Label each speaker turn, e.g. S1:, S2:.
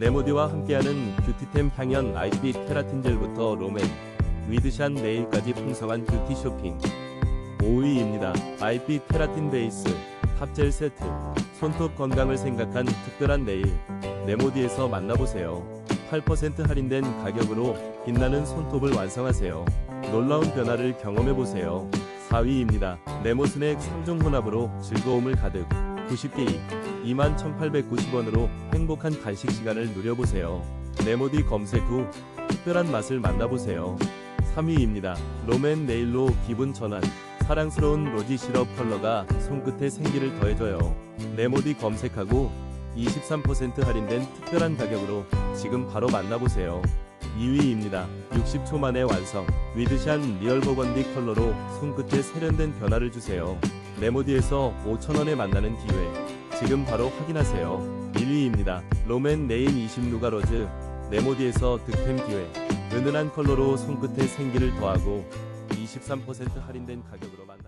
S1: 네모디와 함께하는 뷰티템 향연 아이빛 케라틴 젤부터 롬앤, 위드샷 네일까지 풍성한 뷰티 쇼핑. 5위입니다. 아이빛 케라틴 베이스, 탑젤 세트. 손톱 건강을 생각한 특별한 네일. 네모디에서 만나보세요. 8% 할인된 가격으로 빛나는 손톱을 완성하세요. 놀라운 변화를 경험해보세요. 4위입니다. 네모스낵 3종 혼합으로 즐거움을 가득. 90개이 21,890원으로 행복한 간식 시간을 누려보세요. 네모디 검색 후 특별한 맛을 만나보세요. 3위입니다. 롬앤 네일로 기분 전환. 사랑스러운 로지 시럽 컬러가 손끝에 생기를 더해줘요. 네모디 검색하고 23% 할인된 특별한 가격으로 지금 바로 만나보세요. 2위입니다. 60초 만에 완성. 위드샷 리얼 버건디 컬러로 손끝에 세련된 변화를 주세요. 네모디에서 5,000원에 만나는 기회. 지금 바로 확인하세요. 1위입니다. 롬앤 네인 20 누가 로즈. 네모디에서 득템 기회. 은은한 컬러로 손끝에 생기를 더하고 23% 할인된 가격으로 만나요.